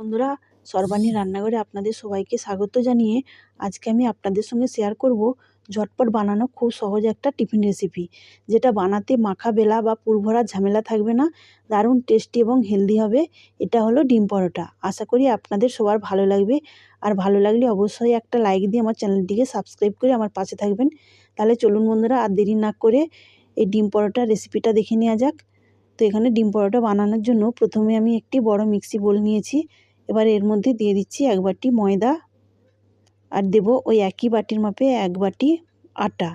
বন্ধুরা সর্বাণী রান্নাঘরে আপনাদের সবাইকে স্বাগত জানিয়ে আজকে আমি আপনাদের সঙ্গে শেয়ার করব ঝটপট বানানো খুব সহজ একটা টিফিন রেসিপি যেটা বানাতে মাখা বেলা বা পুর ভরার ঝামেলা থাকবে না, দারুণ টেস্টি এবং হেলদি হবে। এটা হলো ডিম পরোটা। আশা করি আপনাদের সবার ভালো লাগবে। আর ভালো লাগলে অবশ্যই একটা লাইক দিয়ে আমার চ্যানেলটিকে সাবস্ক্রাইব করে আমার পাশে থাকবেন। তাহলে চলুন বন্ধুরা, আর দেরি না করে এই ডিম পরোটা রেসিপিটা দেখে নেওয়া যাক। তো এখানে ডিম পরোটা বানানোর জন্য প্রথমে আমি একটি বড় মিক্সি বোল নিয়েছি। এবার এর মধ্যে দিয়ে দিচ্ছি এক বাটি ময়দা আর দেব ওই একই বাটির মাপে এক বাটি আটা।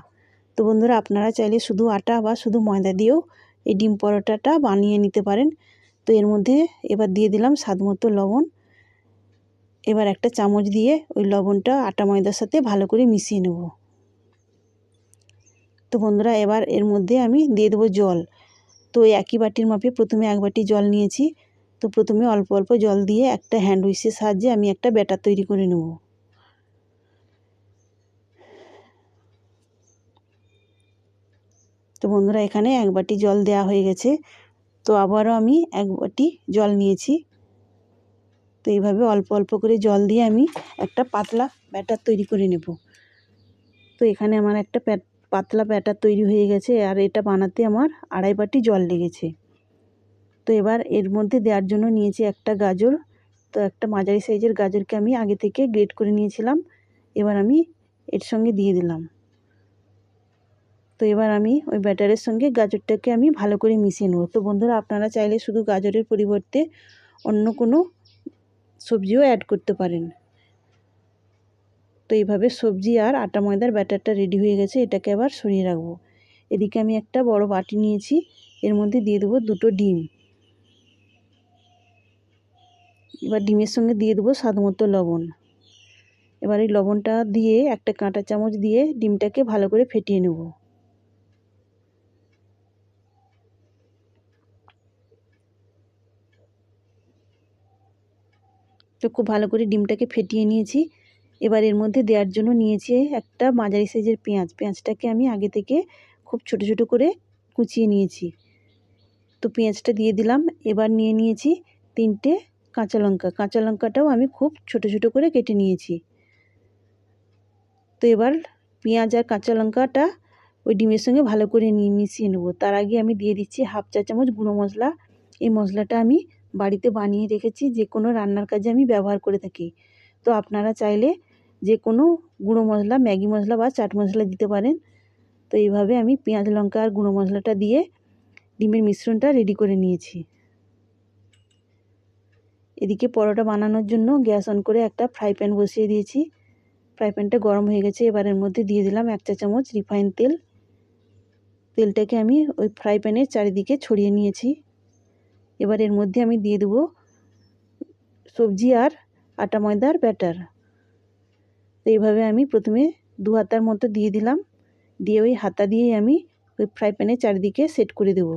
তো বন্ধুরা, আপনারা চাইলে শুধু আটা বা শুধু ময়দা দিয়েও এই ডিম পরোটাটা বানিয়ে নিতে পারেন। তো এর মধ্যে এবার দিয়ে দিলাম স্বাদ মতো লবণ। এবার একটা চামচ দিয়ে ওই লবণটা আটা ময়দার সাথে ভালো করে মিশিয়ে নেব। তো বন্ধুরা, এবার এর মধ্যে আমি দিয়ে দেবো জল। তো একই বাটির মাপে প্রথমে এক বাটি জল নিয়েছি। তো প্রথমে অল্প অল্প জল দিয়ে একটা হ্যান্ড উইসের সাহায্যে আমি একটা ব্যাটার তৈরি করে নেব। তো বন্ধুরা, এখানে এক বাটি জল দেওয়া হয়ে গেছে। তো আবারও আমি এক বাটি জল নিয়েছি। তো এইভাবে অল্প অল্প করে জল দিয়ে আমি একটা পাতলা ব্যাটার তৈরি করে নেব। তো এখানে আমার একটা পাতলা ব্যাটার তৈরি হয়ে গেছে আর এটা বানাতে আমার আড়াই বাটি জল লেগেছে। তো এবার এর মধ্যে দেওয়ার জন্য নিয়েছি একটা গাজর। তো একটা মাঝারি সাইজের গাজরকে আমি আগে থেকে গ্রেট করে নিয়েছিলাম। এবার আমি এর সঙ্গে দিয়ে দিলাম। তো এবার আমি ওই ব্যাটারের সঙ্গে গাজরটাকে আমি ভালো করে মিশিয়ে নেব। তো বন্ধুরা, আপনারা চাইলে শুধু গাজরের পরিবর্তে অন্য কোনো সবজিও অ্যাড করতে পারেন। তো এইভাবে সবজি আর আটা ময়দার ব্যাটারটা রেডি হয়ে গেছে, এটাকে আবার সরিয়ে রাখব। এদিকে আমি একটা বড় বাটি নিয়েছি, এর মধ্যে দিয়ে দেবো দুটো ডিম। এবার ডিমের সঙ্গে দিয়ে দেবো স্বাদ মতো লবণ। এবার এই লবণটা দিয়ে একটা কাঁটা চামচ দিয়ে ডিমটাকে ভালো করে ফেটিয়ে নেব। তো খুব ভালো করে ডিমটাকে ফেটিয়ে নিয়েছি। এবার এর মধ্যে দেওয়ার জন্য নিয়েছি একটা মাঝারি সাইজের পেঁয়াজ। পেঁয়াজটাকে আমি আগে থেকে খুব ছোট ছোট করে কুচিয়ে নিয়েছি। তো পেঁয়াজটা দিয়ে দিলাম। এবার নিয়ে নিয়েছি তিনটে কাঁচা লঙ্কা। কাঁচা লঙ্কাটাও আমি খুব ছোট ছোট করে কেটে নিয়েছি। তো এবার পেঁয়াজ আর কাঁচা লঙ্কাটা ওই ডিমের সঙ্গে ভালো করে নিয়ে মিশিয়ে নেব। তার আগে আমি দিয়ে দিচ্ছি হাফ চা চামচ গুঁড়ো মশলা। এই মশলাটা আমি বাড়িতে বানিয়ে রেখেছি, যে কোনো রান্নার কাজে আমি ব্যবহার করে থাকি। তো আপনারা চাইলে যে কোনো গুঁড়ো মশলা, ম্যাগি মশলা বা চাট মশলা দিতে পারেন। তো এইভাবে আমি পেঁয়াজ, লঙ্কা আর গুঁড়ো মশলাটা দিয়ে ডিমের মিশ্রণটা রেডি করে নিয়েছি। এদিকে পরোটা বানানোর জন্য গ্যাস অন করে একটা ফ্রাই প্যান বসিয়ে দিয়েছি। ফ্রাই প্যানটা গরম হয়ে গেছে এবার এর মধ্যে দিয়ে দিলাম এক চা চামচ রিফাইন তেল। তেলটাকে আমি ওই ফ্রাই প্যানের চারিদিকে ছড়িয়ে নিয়েছি। এবার এর মধ্যে আমি দিয়ে দেবো সবজি আর আটা ময়দার ব্যাটার। তো এইভাবে আমি প্রথমে দু হাতার মতো দিয়ে দিলাম। দিয়ে ওই হাতা দিয়েই আমি ওই ফ্রাই প্যানের চারিদিকে সেট করে দেব।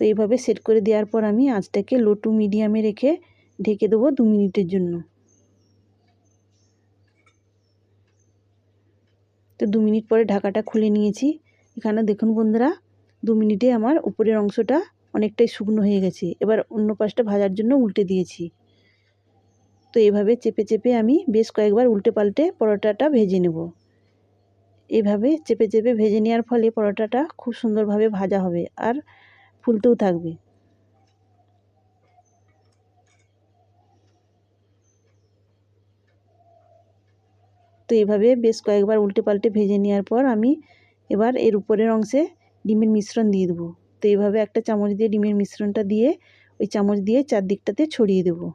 তো এইভাবে সেট করে দেওয়ার পর আমি আঁচটাকে লো টু মিডিয়ামে রেখে ঢেকে দেবো দু মিনিটের জন্য। তো দু মিনিট পরে ঢাকাটা খুলে নিয়েছি। এখানে দেখুন বন্ধুরা, দু মিনিটে আমার উপরের অংশটা অনেকটাই শুকনো হয়ে গেছে। এবার অন্য পাশটা ভাজার জন্য উল্টে দিয়েছি। তো এভাবে চেপে চেপে আমি বেশ কয়েকবার উল্টে পাল্টে পরোটাটা ভেজে নেব। এভাবে চেপে চেপে ভেজে নেওয়ার ফলে পরোটাটা খুব সুন্দরভাবে ভাজা হবে। আর ফুলতেও থাকবে। তো এভাবে বেশ কয়েকবার উল্টে পাল্টে ভেজে নেওয়ার পর আমি এবার এর উপরের অংশে ডিমের মিশ্রণ দিয়ে দেবো। তো এইভাবে একটা চামচ দিয়ে ডিমের মিশ্রণটা দিয়ে ওই চামচ দিয়ে চারদিকটাতে ছড়িয়ে দেবো।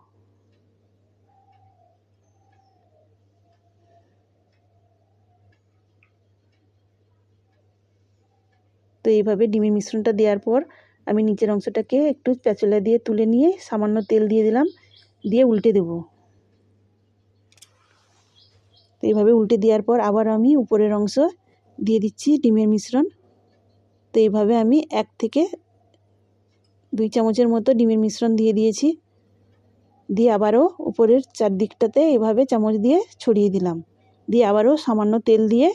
তো এইভাবে ডিমের মিশ্রণটা দেওয়ার পর আমি নিচের অংশটাকে একটু প্যাচলা দিয়ে তুলে নিয়ে সামান্য তেল দিয়ে দিলাম, দিয়ে উল্টে দেব। তো এইভাবে উল্টে দেওয়ার পর আবার আমি উপরের অংশ দিয়ে দিচ্ছি ডিমের মিশ্রণ। তো এইভাবে আমি এক থেকে দুই চামচের মতো ডিমের মিশ্রণ দিয়ে দিয়েছি। দিয়ে আবারও উপরের চারদিকটাতে এভাবে চামচ দিয়ে ছড়িয়ে দিলাম। দিয়ে আবারও সামান্য তেল দিয়ে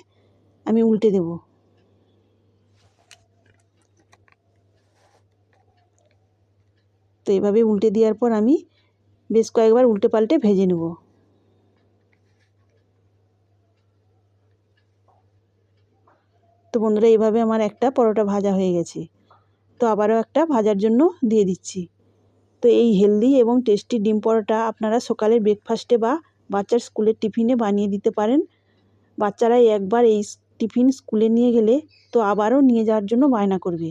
আমি উল্টে দেবো। তো এভাবে উল্টে দেওয়ার পর আমি বেশ কয়েকবার উল্টে পাল্টে ভেজে নেব। তো বন্ধুরা, এইভাবে আমার একটা পরোটা ভাজা হয়ে গেছে। তো আবারও একটা ভাজার জন্য দিয়ে দিচ্ছি। তো এই হেলদি এবং টেস্টি ডিম পরোটা আপনারা সকালের ব্রেকফাস্টে বা বাচ্চার স্কুলের টিফিনে বানিয়ে দিতে পারেন। বাচ্চারা একবার এই টিফিন স্কুলে নিয়ে গেলে তো আবারও নিয়ে যাওয়ার জন্য বায়না করবে।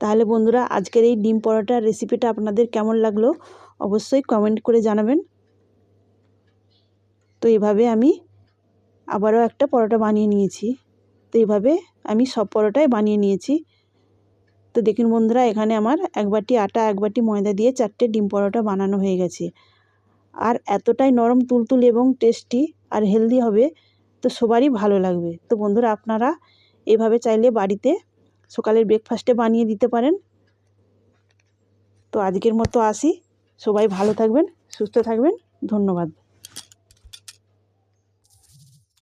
তাহলে বন্ধুরা, আজকের এই ডিম পরোটার রেসিপিটা আপনাদের কেমন লাগল অবশ্যই কমেন্ট করে জানাবেন। তো এইভাবে আমি আবারও একটা পরোটা বানিয়ে নিয়েছি। তো এইভাবে আমি সব পরোটাই বানিয়ে নিয়েছি। তো দেখুন বন্ধুরা, এখানে আমার এক বাটি আটা, এক বাটি ময়দা দিয়ে চারটে ডিম পরোটা বানানো হয়ে গেছে। আর এতটাই নরম, তুলতুল এবং টেস্টি আর হেলদি হবে, তো সবারই ভালো লাগবে। তো বন্ধুরা, আপনারা এভাবে চাইলে বাড়িতে সকালের ব্রেকফাস্টে বানিয়ে দিতে পারেন। তো আজকের মতো আসি। সবাই ভালো থাকবেন, সুস্থ থাকবেন। ধন্যবাদ।